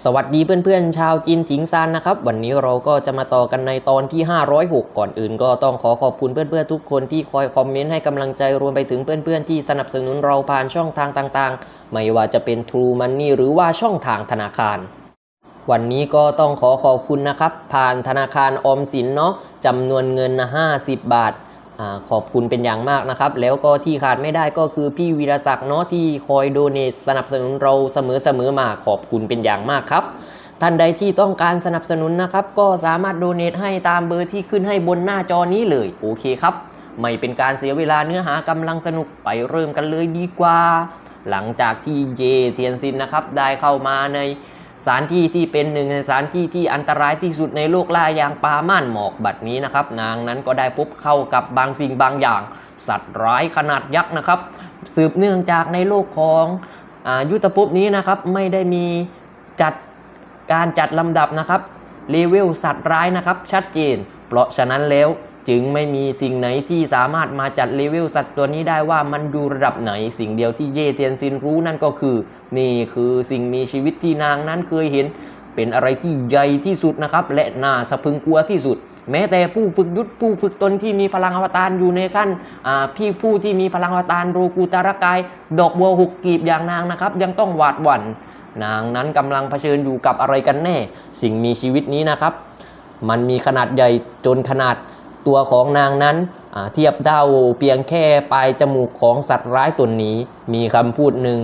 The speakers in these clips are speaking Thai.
สวัสดีเพื่อนๆ ชาวจีนถิงซานนะครับ วันนี้เราก็จะมาต่อกันในตอนที่ 506 ก่อนอื่นก็ต้องขอขอบคุณเพื่อนๆ ทุกคนที่คอยคอมเมนต์ให้กำลังใจรวมไปถึงเพื่อนๆ ที่สนับสนุนเราผ่านช่องทางต่างๆ ไม่ว่าจะเป็น True Money หรือว่าช่องทางธนาคาร วันนี้ก็ต้องขอขอบคุณนะครับ ผ่านธนาคารออมสินเนาะจำนวนเงินนะ50 บาท ขอบคุณเป็นอย่างมากนะครับ แล้วก็ที่ขาดไม่ได้ก็คือพี่วีรศักดิ์เนาะที่คอยโดเนทสนับสนุนเราเสมอๆมาขอบคุณเป็นอย่างมากครับท่านใดที่ต้องการสนับสนุนนะครับ ก็สามารถโดเนทให้ตามเบอร์ที่ขึ้นให้บนหน้าจอนี้เลยโอเคครับ ไม่เป็นการเสียเวลาเนื้อหากำลังสนุกไปเริ่มกันเลยดีกว่า หลังจากที่เยเทียนซินนะครับได้เข้ามาใน สถานที่ที่เป็นหนึ่งในสถานที่ที่อันตรายที่สุดในโลกล่ายางปาม่านหมอกบัดนี้นะครับ นางนั้นก็ได้พบเข้ากับบางสิ่งบางอย่าง สัตว์ร้ายขนาดยักษ์นะครับ สืบเนื่องจากในโลกของอายุทธภพนี้นะครับไม่ได้มีจัดการจัดลำดับนะครับเลเวลสัตว์ร้ายนะครับชัดเจน เพราะฉะนั้นแล้ว จึงไม่มีสิ่งไหนที่สามารถมาจัดเลเวลสัตว์ตัวนี้ได้ว่ามันอยู่ระดับไหน สิ่งเดียวที่เย่เตียนซินรู้นั่นก็คือ นี่คือสิ่งมีชีวิตที่นางนั้นเคยเห็น เป็นอะไรที่ใหญ่ที่สุดนะครับ และน่าสะพึงกลัวที่สุด แม้แต่ผู้ฝึกยุทธผู้ฝึกตนที่มีพลังอวตารอยู่ในขั้นพี่ผู้ที่มีพลังอวตารโรกูตารกาย ดอกบัวหกกีบอย่างนางนะครับ ยังต้องหวาดหวั่นนางนั้นกำลังเผชิญอยู่กับอะไรกันแน่ สิ่งมีชีวิตนี้นะครับ มันมีขนาดใหญ่จนขนาด ตัวของนางนั้นเทียบเท่าเพียงแค่ปลายจมูกของสัตว์ร้ายตัวนี้ มีคำพูดหนึ่ง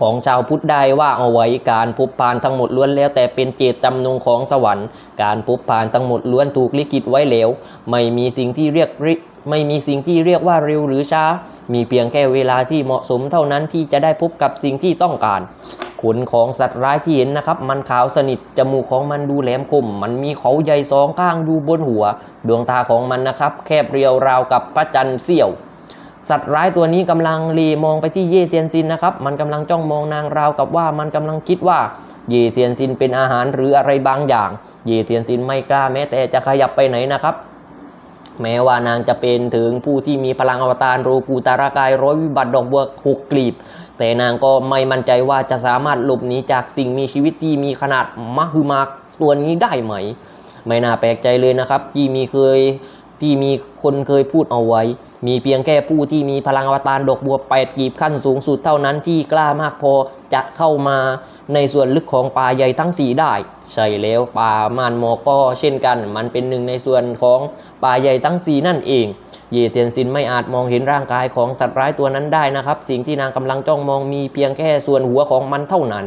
ของชาวพุทธได้ว่าเอาไว้การพบพานทั้งหมดล้วนแล้วแต่เป็นเจตจำนงของสวรรค์ การพบพานทั้งหมดล้วนถูกลิขิตไว้แล้ว ไม่มีสิ่งที่เรียกริ ไม่มีสิ่งที่เรียกว่าเร็วหรือช้า มีเพียงแค่เวลาที่เหมาะสมเท่านั้นที่จะได้พบกับสิ่งที่ต้องการ ขนของสัตว์ร้ายที่เห็นนะครับ มันขาวสนิท จมูกของมันดูแหลมคม มันมีเขาใหญ่สองข้างอยู่บนหัว ดวงตาของมันนะครับ แคบเรียวราวกับพระจันทร์เสี้ยว สัตว์ร้ายตัวนี้กำลังรีมองไปที่เย่เตียนซินนะครับ มันกำลังจ้องมองนางราวกับว่ามันกำลังคิดว่าเย่เตียนซินเป็นอาหารหรืออะไรบางอย่าง เย่เตียนซินไม่กล้าแม้แต่จะขยับไปไหนนะครับ แม้ว่านางจะเป็นถึงผู้ที่มีพลังอวตารโรกูตารากายร้อยวิบัติดอกบัวหกกลีบ แต่นางก็ไม่มั่นใจว่าจะสามารถหลบหนีจากสิ่งมีชีวิตที่มีขนาดมหึมาตัวนี้ได้ไหม ไม่น่าแปลกใจเลยนะครับที่มีเคย ที่มีคนเคยพูดเอาไว้ มีเพียงแค่ผู้ที่มีพลังอวตารดอกบัวแปดกีบขั้นสูงสุดเท่านั้นที่กล้ามากพอจะเข้ามาในส่วนลึกของป่าใหญ่ทั้งสีได้ ใช่แล้วป่ามานหมอกก็เช่นกัน มันเป็นหนึ่งในส่วนของป่าใหญ่ทั้งสีนั่นเอง เยเทียนซินไม่อาจมองเห็นร่างกายของสัตว์ร้ายตัวนั้นได้นะครับ สิ่งที่นางกำลังจ้องมองมีเพียงแค่ส่วนหัวของมันเท่านั้น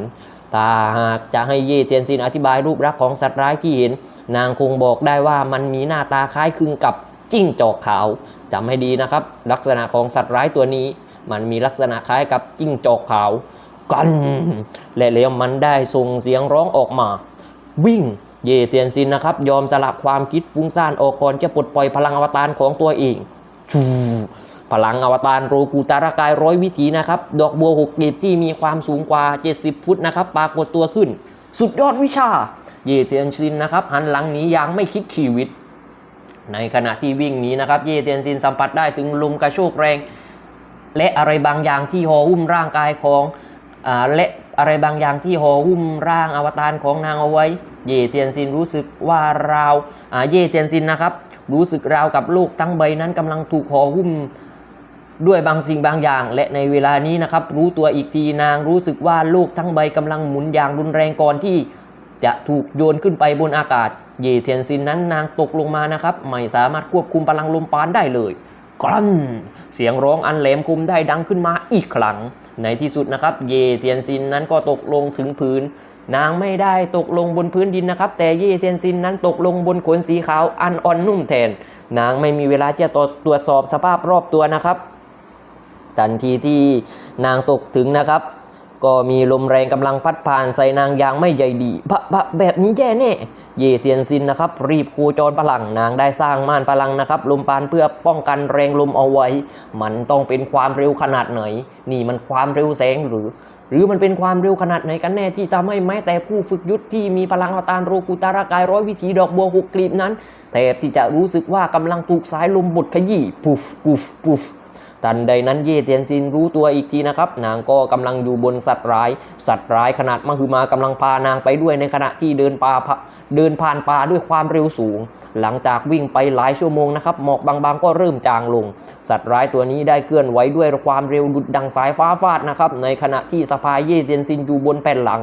ถ้าหากจะให้เย่เทียนซินอธิบายรูปลักษณ์ของสัตว์ร้ายที่เห็น นางคงบอกได้ว่ามันมีหน้าตาคล้ายคลึงกับจิ้งจอกขาวจำให้ดีนะครับ ลักษณะของสัตว์ร้ายตัวนี้ มันมีลักษณะคล้ายกับจิ้งจอกขาว กัน และแล้วมันได้ส่งเสียงร้องออกมา วิ่งเย่เทียนซินนะครับ ยอมสลับความคิดฟุ้งซ่านออกก่อนจะปลดปล่อยพลังอวตารของตัวเองชู พลังอวตารโรกูตารากายร้อยวิถีนะครับ ดอกบัวหกกีบที่มีความสูงกว่า 70 ฟุตนะครับ ปรากฏตัวขึ้น สุดยอดวิชา เยเทียนซินนะครับ หันหลังหนีย่างไม่คิดชีวิต ในขณะที่วิ่งหนีนะครับ เยเทียนซินสัมผัสได้ถึงลมกระโชกแรง และอะไรบางอย่างที่ห่อหุ้มร่างกายของอและอะไรบางอย่างที่ห่อหุ้มร่างอวตารของนางเอาไว้ เย่เทียนซินรู้สึกว่าราวเย่เทียนซินนะครับ รู้สึกราวกับโลกทั้งใบนั้นกำลังถูกห่อหุ้ม ด้วยบางสิ่งบางอย่าง และในเวลานี้นะครับรู้ตัวอีกทีนางรู้สึกว่าโลกทั้งใบกำลังหมุนอย่างรุนแรงก่อนที่จะถูกโยนขึ้นไปบนอากาศ เย่เทียนซินนั้นนางตกลงมานะครับไม่สามารถควบคุมพลังลมปานได้เลยกลั้นเสียงร้องอันแหลมคมได้ดังขึ้นมาอีกครั้ง ในที่สุดนะครับ เย่เทียนซินนั้นก็ตกลงถึงพื้น นางไม่ได้ตกลงบนพื้นดินนะครับ แต่เย่เทียนซินนั้นตกลงบนขนสีขาวอันอ่อนนุ่มแทน นางไม่มีเวลาจะตรวจสอบสภาพรอบตัวนะครับ ทันทีที่นางตกถึงนะครับ ก็มีลมแรงกำลังพัดผ่านใส่นางอย่างไม่ใยดีบะบะแบบนี้แย่แน่ เยเทียนซินนะครับ รีบโคจรพลังนางได้สร้างม่านพลังนะครับ ลมปานเพื่อป้องกันแรงลมเอาไว้ มันต้องเป็นความเร็วขนาดไหน นี่มันความเร็วแสงหรือหรือมันเป็นความเร็วขนาดไหนกันแน่ที่ทำให้แม้แต่ผู้ฝึกยุทธที่มีพลังอวตารโรกุตารากายร้อยวิถีดอกบัวหกกลีบนั้นแทบที่จะรู้สึกว่ากำลังถูกสายลมบดขยี้ปุฟปุฟปุฟ ทันใดนั้นเย่เตียนซินรู้ตัวอีกทีนะครับ นางก็กำลังอยู่บนสัตว์ร้าย สัตว์ร้ายขนาดมหึมากำลังพานางไปด้วยในขณะที่เดินป่าเดินผ่านป่าด้วยความเร็วสูง หลังจากวิ่งไปหลายชั่วโมงนะครับหมอกบางๆ ก็เริ่มจางลง สัตว์ร้ายตัวนี้ได้เคลื่อนไหวด้วยความเร็วดุดดังสายฟ้าฟาดนะครับในขณะที่สะพายเย่เตียนซินอยู่บนแผ่นหลัง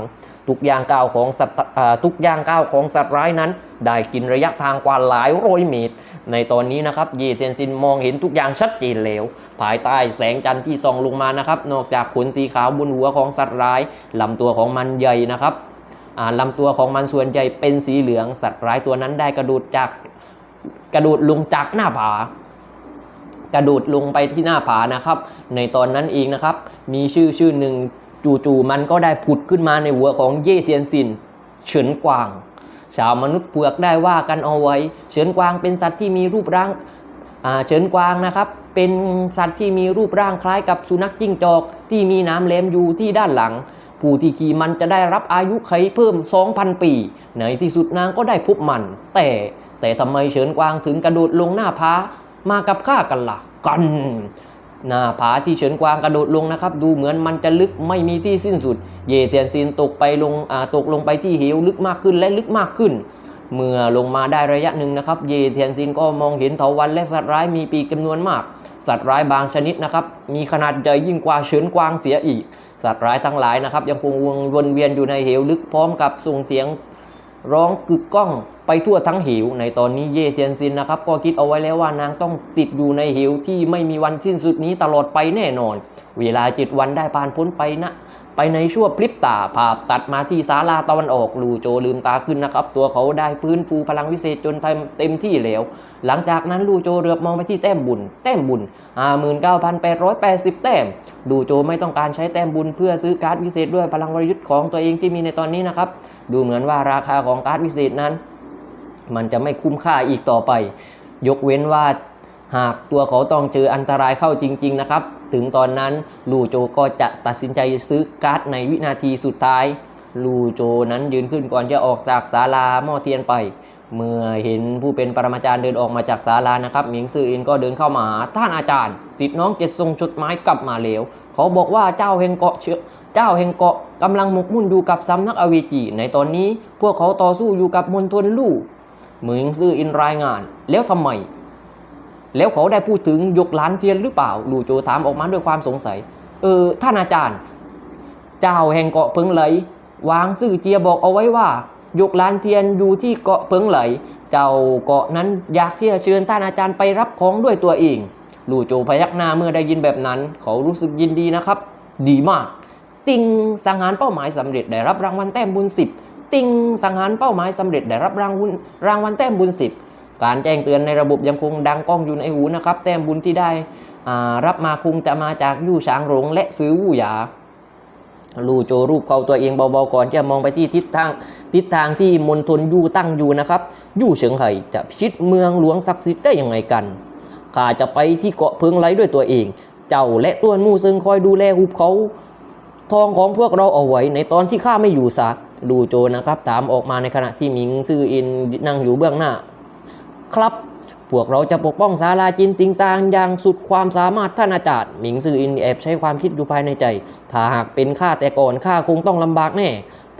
ทุกอย่างก้าวของสัตว์ทุกอย่างก้าวของสัตว์ร้ายนั้น ได้กินระยะทางกว่าหลายร้อยเมตร ในตอนนี้นะครับเยเทียนซินมองเห็นทุกอย่างชัดเจนแล้วภายใต้แสงจันทร์ที่ส่องลงมานะครับ นอกจากขนสีขาวบนหัวของสัตว์ร้ายลำตัวของมันใหญ่นะครับลำตัวของมันส่วนใหญ่เป็นสีเหลืองสัตว์ร้ายตัวนั้นได้กระโดดจากกระโดดลงจากหน้าผากระโดดลงไปที่หน้าผานะครับ ในตอนนั้นเองนะครับ มีชื่อชื่อหนึ่ง จู่ๆมันก็ได้ผุดขึ้นมาในหัวของเย่เทียนซินเฉินกวาง ชาวมนุษย์เปลือกได้ว่ากันเอาไว้ เฉินกวางเป็นสัตว์ที่มีรูปร่างอ่าเฉินกวางนะครับ เป็นสัตว์ที่มีรูปร่างคล้ายกับสุนัขจิ้งจอก ที่มีน้ำแหลมอยู่ที่ด้านหลัง ผู้ที่ขี่มันจะได้รับอายุไขเพิ่ม 2,000 ปี ในที่สุดนางก็ได้พบมัน แต่แต่ทำไมเฉินกวางถึงกระโดดลงหน้าผามากับข้ากันล่ะ กัน หน้าผาที่เฉินกวางกระโดดลงนะครับ ดูเหมือนมันจะลึกไม่มีที่สิ้นสุด เยเตียนซินตกไปลงตกลงไปที่เหวลึกมากขึ้นและลึกมากขึ้น เมื่อลงมาได้ระยะหนึ่งนะครับ เยเทียนซินก็มองเห็นเถาวัลย์และสัตว์ร้ายมีปีกจำนวนมาก สัตว์ร้ายบางชนิดนะครับ มีขนาดใหญ่ยิ่งกว่าเฉินกวางเสียอีก สัตว์ร้ายทั้งหลายนะครับ ยังคงวนเวียนอยู่ในเหวลึกพร้อมกับส่งเสียงร้องกึกก้อง ไปทั่วทั้งเหวในตอนนี้เย่เทียนซินนะครับ ก็คิดเอาไว้แล้วว่านางต้องติดอยู่ในเหวที่ไม่มีวันสิ้นสุดนี้ตลอดไปแน่นอน เวลาจิตวันได้ผ่านพ้นไปนะ ไปในชั่วพริบตาภาพตัดมาที่ศาลาตะวันออกลูโจลืมตาขึ้นนะครับ ตัวเขาได้พื้นฟูพลังวิเศษจนเต็มเต็มที่แล้ว หลังจากนั้นลูโจเรือบมองไปที่แต้มบุญ แต้มบุญ59,880 แต้มลูโจไม่ต้องการใช้แต้มบุญเพื่อซื้อการ์ดวิเศษด้วยพลังวรยุทธ์ของตัวเองที่มีในตอนนี้นะครับดูเหมือนว่าราคาของการ์ดวิเศษนั้น มันจะไม่คุ้มค่าอีกต่อไป ยกเว้นว่าหากตัวเขาต้องเจออันตรายเข้าจริง ๆ นะครับ ถึงตอนนั้นลูโจก็จะตัดสินใจซื้อการ์ดในวินาทีสุดท้าย ลูโจนั้นยืนขึ้นก่อนจะออกจากศาลาหม้อเทียนไป เมื่อเห็นผู้เป็นปรมาจารย์เดินออกมาจากศาลานะครับหมิงซื่ออินก็เดินเข้ามาหาท่านอาจารย์สิทธิ์น้องจ็ดทรงชุดไม้กลับมาแล้ว เขาบอกว่าเจ้าแห่งเกาะเชื้อเจ้าแห่งเกาะกำลังหมกมุ่นอยู่กับสำนักอเวจีในตอนนี้ พวกเขาต่อสู้อยู่กับมณฑลลู่ เหมืองซื่ออินรายงาน แล้วทำไม แล้วเขาได้พูดถึงยกล้านเทียนหรือเปล่าลูโจถามออกมาด้วยความสงสัย เออ ท่านอาจารย์ เจ้าแห่งเกาะเพิงไหล วางซื่อเจียบอกเอาไว้ว่า ยกล้านเทียนอยู่ที่เกาะเพิงไหล เจ้าเกาะนั้นอยากที่จะเชิญท่านอาจารย์ไปรับของด้วยตัวเองลูโจพยักหน้าเมื่อได้ยินแบบนั้น เขารู้สึกยินดีนะครับ ดีมาก ติงสังหารเป้าหมายสำเร็จได้รับรางวัลแต้มบุญสิบ ติงสังหารเป้าหมายสำเร็จได้รับรางวัลรางวัลแต้มบุญสิบการแจ้งเตือนในระบบยังคงดังก้องอยู่ในหูนะครับ แต้มบุญที่ได้รับมาคงจะมาจากยู่ช้างหลงและซื้อวู่หยาลูโจรูปเขาตัวเองเบาๆก่อนจะมองไปที่ทิศทางทิศทางที่มณฑลยู่ตั้งอยู่นะครับยู่เฉิงไห่จะพิชิตเมืองหลวงศักดิ์สิทธิ์ได้ยังไงกันข้าจะไปที่เกาะเพิงไหลด้วยตัวเอง เจ้าและต้วนมู่ซึ่งคอยดูแลหุบเขา ทองของพวกเราเอาไว้ในตอนที่ข้าไม่อยู่สัก ดูโจนะครับ ถามออกมาในขณะที่หมิงซื่ออินนั่งอยู่เบื้องหน้า ครับพวกเราจะปกป้องศาลาจินติงซางอย่างสุดความสามารถท่านอาจารย์หมิงซื่ออินแอบใช้ความคิดอยู่ภายในใจ ถ้าหากเป็นข้าแต่ก่อนข้าคงต้องลำบากแน่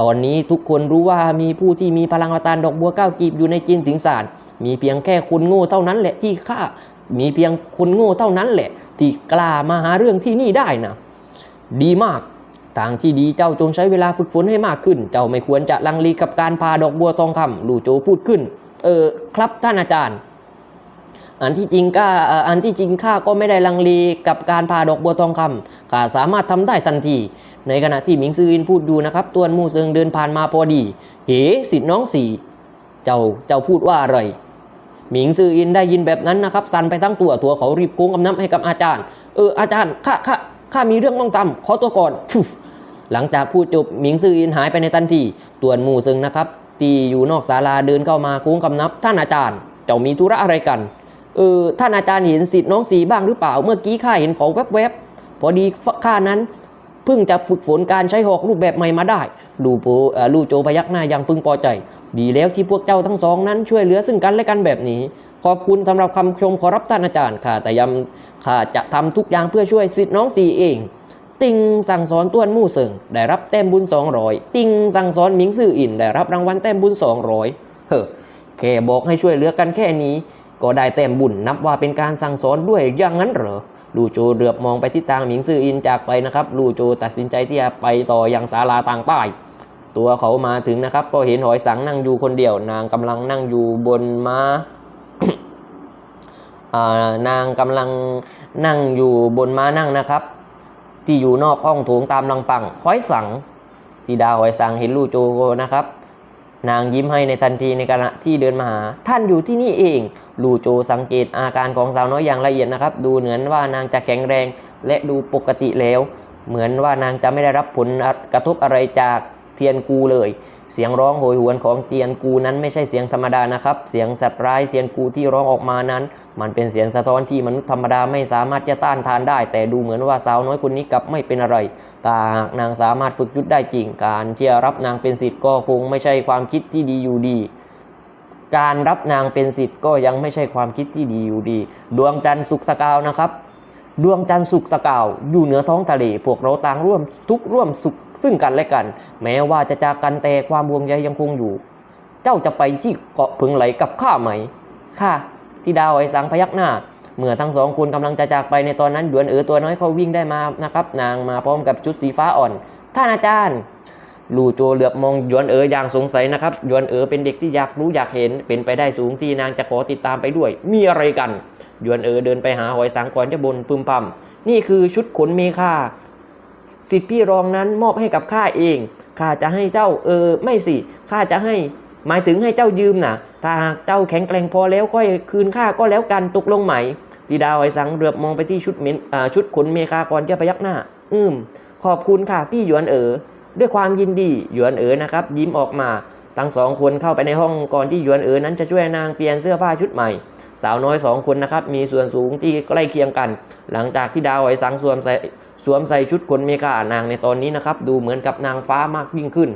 ตอนนี้ทุกคนรู้ว่ามีผู้ที่มีพลังอวตารดอกบัวก้ากีบอยู่ในจินติงซานมีเพียงแค่คนโง่เท่านั้นแหละที่ข้ามีเพียงคนโง่เท่านั้นแหละ ที่กล้ามาหาเรื่องที่นี่ได้นะดีมาก ทางที่ดีเจ้าจงใช้เวลาฝึกฝนให้มากขึ้น เจ้าไม่ควรจะลังเลกับการพาดอกบัวทองคำลู่โจพูดขึ้น เออครับท่านอาจารย์ อันที่จริงก็อันที่จริงข้าก็ไม่ได้ลังเลกับการพาดอกบัวทองคำข้าสามารถทำได้ทันที ในขณะที่หมิงซืออินพูดอยู่นะครับตวนมูเซิงเดินผ่านมาพอดีเฮ้สิทธิ์น้องสี่เจ้าเจ้าพูดว่าอะไรหมิงซืออินได้ยินแบบนั้นนะครับสั่นไปทั้งตัวตัวเขารีบโค้งกำน้ำให้กับอาจารย์ เอออาจารย์ข้าข้าข้ามีเรื่องต้องทำขอตัวก่อนฟุ หลังจากพูดจบหมิงซื่ออินหายไปในทันทีต่วนหมู่ซิงนะครับ ที่อยู่นอกศาลาเดินเข้ามาโค้งกำนับ ท่านอาจารย์ เจ้ามีธุระอะไรกัน เออท่านอาจารย์เห็นสิทธิ์น้องสีบ้างหรือเปล่า เมื่อกี้ข้าเห็นเขาแวบๆพอดีข้านั้นเพิ่งจะฝึกฝนการใช้หอกรูปแบบใหม่มาได้ลูโปเอ่อลูโจพยักหน้าอย่างพึงพอใจ ดีแล้วที่พวกเจ้าทั้งสองนั้นช่วยเหลือซึ่งกันและกันแบบนี้ ขอบคุณสำหรับคำชมขอรับท่านอาจารย์ข้าแต่ยำข้าจะทำทุกอย่างเพื่อช่วยสิทธิ์น้องสีเอง ติงสั่งสอนต้วนมู่เสิงได้รับแต้มบุญ200ติงสั่งสอนหมิงซื่ออินได้รับรางวัลแต้มบุญ200เฮ้อแค่บอกให้ช่วยเหลือกันแค่นี้ ก็ได้แต้มบุญนับว่าเป็นการสั่งสอนด้วยอย่างนั้นเหรอลูโจเหลือบมองไปที่ทางหมิงซื่ออินจากไปนะครับลูโจตัดสินใจที่จะไปต่อยังศาลาต่างป้าย ตัวเขามาถึงนะครับ ก็เห็นหอยสังนั่งอยู่คนเดียว นางกำลังนั่งอยู่บนม้าอ่านางกำลังนั่งอยู่บนม้านั่งนะครับ ที่อยู่นอกห้องโถงตามลังปังหอยสังจีดาหอยสังเห็นลู่โจนะครับ นางยิ้มให้ในทันทีในขณะที่เดินมาหา ท่านอยู่ที่นี่เอง ลู่โจสังเกตอาการของสาวน้อยอย่างละเอียดนะครับ ดูเหมือนว่านางจะแข็งแรงและดูปกติแล้ว เหมือนว่านางจะไม่ได้รับผลกระทบอะไรจาก เทียนกูเลย เสียงร้องโหยหวนของเทียนกูนั้นไม่ใช่เสียงธรรมดานะครับ เสียงสัตว์ร้ายเทียนกูที่ร้องออกมานั้น มันเป็นเสียงสะท้อนที่มนุษย์ธรรมดาไม่สามารถจะต้านทานได้ แต่ดูเหมือนว่าสาวน้อยคนนี้กลับไม่เป็นอะไรแต่หากนางสามารถฝึกยุทธได้จริง การที่จะรับนางเป็นศิษย์ก็คงไม่ใช่ความคิดที่ดีอยู่ดีการรับนางเป็นศิษย์ก็ยังไม่ใช่ความคิดที่ดีอยู่ดี ดวงจันทร์สุกสกาวนะครับ ดวงจันทร์สุกสกาว อยู่เหนือท้องทะเล พวกเราต่างร่วมทุกข์ร่วมสุขซึ่งกันและกัน แม้ว่าจะจากกันแต่ความห่วงใยยังคงอยู่ เจ้าจะไปที่เกาะพึงไหลกับข้าไหมค่ะที่ดาวไอ้สังพยักหน้า เมื่อทั้งสองคนกำลังจะจากไปในตอนนั้นหยวนเอ๋อตัวน้อยเขาวิ่งได้มานะครับ นางมาพร้อมกับชุดสีฟ้าอ่อน ท่านอาจารย์ลู่โจเหลือบมองหยวนเอ๋ออย่างสงสัยนะครับหยวนเอ๋อเป็นเด็กที่อยากรู้อยากเห็นเป็นไปได้สูงที่นางจะขอติดตามไปด้วย มีอะไรกัน ยวนเอ๋อเดินไปหาหอยสังก่อนจะบนพึมพำนี่คือชุดขนเมฆาสิทธิพี่รองนั้นมอบให้กับข้าเอง ข้าจะให้เจ้าเออไม่สิ ข้าจะให้ หมายถึงให้เจ้ายืมนะถ้าหากเจ้าแข็งแกร่งพอแล้วค่อยคืนข้าก็แล้วกันตกลงไหมตีดาวไอสังเหลือบมองไปที่ชุดเมนอ่าชุดขนเมฆาก่อนจะพยักหน้า อืม ขอบคุณค่ะพี่หยวนเอ๋อด้วยความยินดีหยวนเอ๋อนะครับ ยิ้มออกมา ทั้งสองคนเข้าไปในห้องก่อนที่หยวนเอ๋อนั้นจะช่วยนางเปลี่ยนเสื้อผ้าชุดใหม่ สาวน้อยสองคนนะครับมีส่วนสูงที่ใกล้เคียงกัน หลังจากที่ดาวไอสังสวมใส่สวมใส่ชุดขนเมฆานางในตอนนี้นะครับดูเหมือนกับนางฟ้ามากยิ่งขึ้น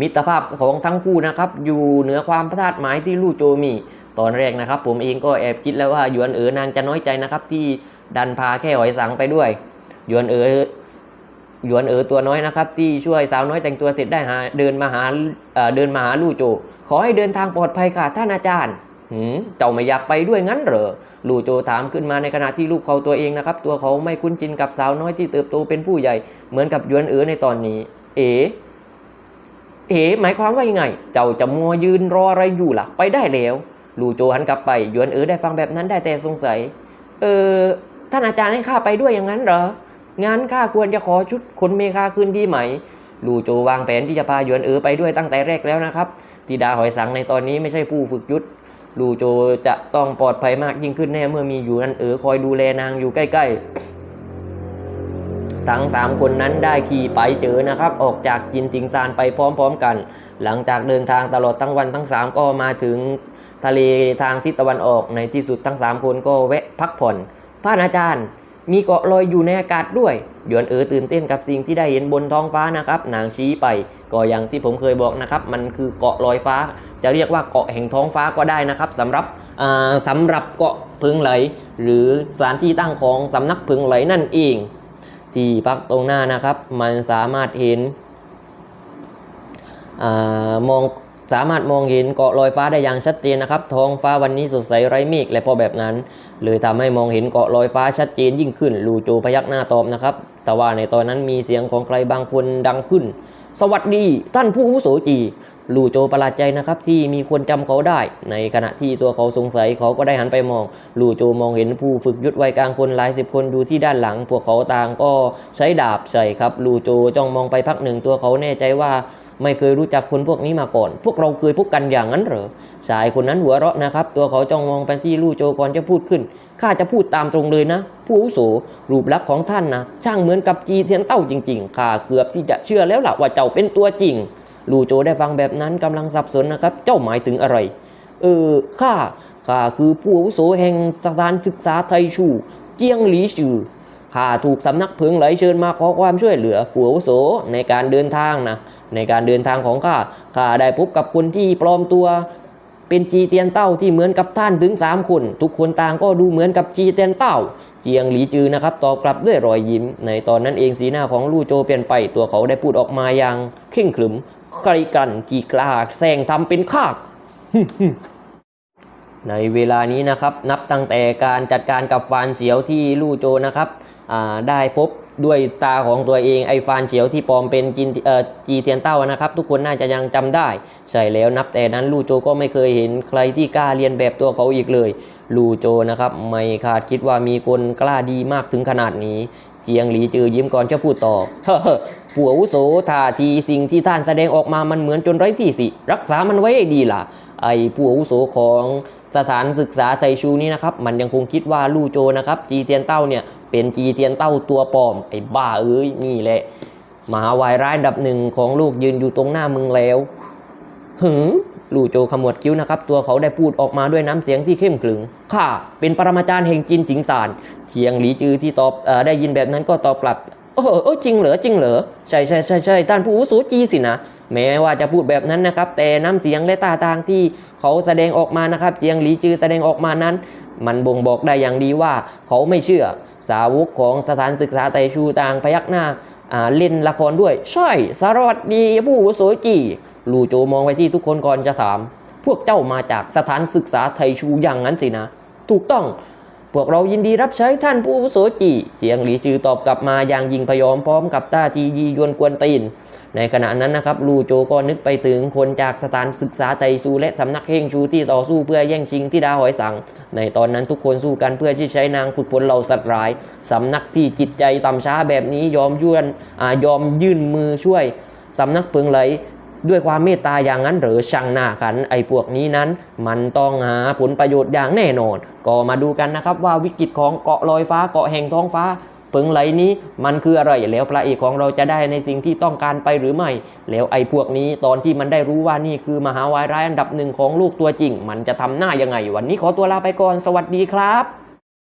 มิตรภาพของทั้งคู่นะครับอยู่เหนือความประทาดหมายที่ลู่โจมีตอนแรกนะครับ ผมเองก็แอบคิดแล้วว่าหยวนเอ๋อนางจะน้อยใจนะครับที่ดันพาแค่หอยสังไปด้วยหยวนเอ๋อ หยวนเอ๋อตัวน้อยนะครับ ที่ช่วยสาวน้อยแต่งตัวเสร็จได้หาเดินมาหาเดินมาหาลู่โจ ขอให้เดินทางปลอดภัยค่ะท่านอาจารย์หืมเจ้าไม่อยากไปด้วยงั้นเหรอลู่โจถามขึ้นมาในขณะที่ลูกเขาตัวเองนะครับ ตัวเขาไม่คุ้นชินกับสาวน้อยที่เติบโตเป็นผู้ใหญ่ เหมือนกับหยวนเอ๋อในตอนนี้ เอ๋เอ๋หมายความว่ายังไง เจ้าจะมัวยืนรออะไรอยู่ล่ะ ไปได้แล้ว ลู่โจหันกลับไปหยวนเอ๋อได้ฟังแบบนั้นได้แต่สงสัย เออท่านอาจารย์ให้ข้าไปด้วยอย่างนั้นเหรอ งั้นข้าควรจะขอชุดขนเมฆาคืนดีไหม ลูโจวางแผนที่จะพาหยวนเอ๋อไปด้วยตั้งแต่แรกแล้วนะครับติดาหอยสังในตอนนี้ไม่ใช่ผู้ฝึกยุทธลูโจจะต้องปลอดภัยมากยิ่งขึ้นแน่เมื่อมีอยู่นันเอ๋อคอยดูแลนางอยู่ใกล้ ๆ ทั้ง3คนนั้นได้ขี่ไปเจอนะครับ ออกจากจินติงซานไปพร้อมๆกัน หลังจากเดินทางตลอดทั้งวันทั้ง3ก็มาถึงทะเลทางทิศตะวันออกในที่สุดทั้ง3คนก็แวะพักผ่อนท่านอาจารย์ มีเกาะลอยอยู่ในอากาศด้วยหยวนเอ๋อตื่นเต้นกับสิ่งที่ได้เห็นบนท้องฟ้านะครับนางชี้ไปก็อย่างที่ผมเคยบอกนะครับ มันคือเกาะลอยฟ้า จะเรียกว่าเกาะแห่งท้องฟ้าก็ได้นะครับสำหรับอ่าสำหรับเกาะพึงไหล หรือสถานที่ตั้งของสำนักพึงไหลนั่นเอง ที่พักตรงหน้านะครับ มันสามารถเห็นอมอง สามารถมองเห็นเกาะลอยฟ้าได้อย่างชัดเจนนะครับท้องฟ้าวันนี้สดใสไร้เมฆและพอแบบนั้นเลยทำให้มองเห็นเกาะลอยฟ้าชัดเจนยิ่งขึ้นลูโจพยักหน้าตอบนะครับ แต่ว่าในตอนนั้นมีเสียงของใครบางคนดังขึ้น สวัสดีท่านผู้อาวุโสจี ลู่โจประหลาดใจนะครับที่มีคนจำเขาได้ ในขณะที่ตัวเขาสงสัยเขาก็ได้หันไปมอง ลู่โจมองเห็นผู้ฝึกยุทธวัยกลางคนหลายสิบคนอยู่ที่ด้านหลัง พวกเขาต่างก็ใช้ดาบใส่ครับ ลู่โจจ้องมองไปพักหนึ่งตัวเขาแน่ใจว่าไม่เคยรู้จักคนพวกนี้มาก่อน พวกเราเคยพบกันอย่างนั้นเหรอ ชายคนนั้นหัวเราะนะครับ ตัวเขาจ้องมองไปที่ลู่โจก่อนจะพูดขึ้น ข้าจะพูดตามตรงเลยนะ ผู้อุโสรูปลักษณ์ของท่านนะ ช่างเหมือนกับจีเทียนเต้าจริง ๆ ข้าเกือบที่จะเชื่อแล้วล่ะว่าเจ้าเป็นตัวจริง ลูโจได้ฟังแบบนั้นกำลังสับสนนะครับ เจ้าหมายถึงอะไร เออข้าข้าคือผู้อาวุโสแห่งสถานศึกษาไทชู เจียงหลีชื่อข้าถูกสำนักเพิงไหลเชิญมาขอความช่วยเหลือผัวอาวุโสในการเดินทางนะ ในการเดินทางของข้าข้าได้พบกับคนที่ปลอมตัว เป็นจีเตียนเต้าที่เหมือนกับท่านถึง 3 คน ทุกคนต่างก็ดูเหมือนกับจีเตียนเต้า เจียงหลีจือนะครับตอบกลับด้วยรอยยิ้ม ในตอนนั้นเองสีหน้าของลู่โจเปลี่ยนไปตัวเขาได้พูดออกมาอย่างเข่งขรึม ใครกันที่กล้าแซงทำเป็นขากในเวลานี้นะครับนับตั้งแต่การจัดการกับฟานเฉียวที่ลู่โจนะครับได้พบด้วยตาของตัวเองไอ้ฟานเฉียวที่ปลอมเป็นจินจีเทียนเต้านะครับ ทุกคนน่าจะยังจำได้ ใช่แล้วนับแต่นั้นลู่โจก็ไม่เคยเห็นใครที่กล้าเรียนแบบตัวเขาอีกเลยลู่โจนะครับ ไม่คาดคิดว่ามีคนกล้าดีมากถึงขนาดนี้ เจียงหลีจือยิ้มก่อนจะพูดต่อเฮ้อผัวอุโสท่าทีสิ่งที่ท่านแสดงออกมามันเหมือนจนไร้ที่สิ รักษามันไว้ให้ดีล่ะ ไอ้ผู้อาวุโสของสถานศึกษาไทชูนี่นะครับ มันยังคงคิดว่าลู่โจนะครับ จีเทียนเต้าเนี่ยเป็นจีเทียนเต้าตัวปลอม ไอ้บ้าเอ้ยนี่แหละมหาวายร้ายดับหนึ่งของโลกยืนอยู่ตรงหน้ามึงแล้วหืม ลู่โจขมวดคิ้วนะครับ ตัวเขาได้พูดออกมาด้วยน้ำเสียงที่เข้มขรึงข้าเป็นปรมาจารย์แห่งจินจิงซานเชียงหลีจือที่ตอบอได้ยินแบบนั้นก็ตอบกลับเออเออจริงเหรอจริงเหรอใช่ใช่ใช่ใช่ท่านผู้อาวุโสจีสินะแม้ว่าจะพูดแบบนั้นนะครับ แต่น้ำเสียงและตาทางที่เขาแสดงออกมานะครับ เจียงหลีจือแสดงออกมานั้น มันบ่งบอกได้อย่างดีว่าเขาไม่เชื่อ สาวกของสถานศึกษาไตชูต่างพยักหน้า เล่นละครด้วย ใช่สารวัตรดีผู้อาวุโสจีลูโจมองไปที่ทุกคนก่อนจะถาม พวกเจ้ามาจากสถานศึกษาไทชูอย่างนั้นสินะ ถูกต้อง พวกเรายินดีรับใช้ท่านผู้วุโสจีเจียงหลีจือตอบกลับมาอย่างยิงพยอมพร้อมกับต้าจียียวนกวนตีน ในขณะนั้นนะครับลูโจก็นึกไปถึงคนจากสถานศึกษาไตซูและสำนักเฮงชูที่ต่อสู้เพื่อแย่งชิงที่ดาหอยสัง ในตอนนั้นทุกคนสู้กันเพื่อที่ใช้นางฝึกฝนเหล่าสัตว์ร้ายสำนักที่จิตใจต่ำช้าแบบนี้ยอมยื่นอ่ายอมยื่นมือช่วยสำนักเพิงไหล ด้วยความเมตตาอย่างนั้นหรือช่างหน้าขันไอ้พวกนี้นั้น มันต้องหาผลประโยชน์อย่างแน่นอน ก็มาดูกันนะครับว่าวิกฤตของเกาะลอยฟ้าเกาะแห่งท้องฟ้าเพิงไหลนี้มันคืออะไรแล้วพระเอกของเราจะได้ในสิ่งที่ต้องการไปหรือไม่ แล้วไอ้พวกนี้ตอนที่มันได้รู้ว่านี่คือมหาวายร้ายอันดับหนึ่งของลูกตัวจริง มันจะทำหน้ายังไง วันนี้ขอตัวลาไปก่อนสวัสดีครับ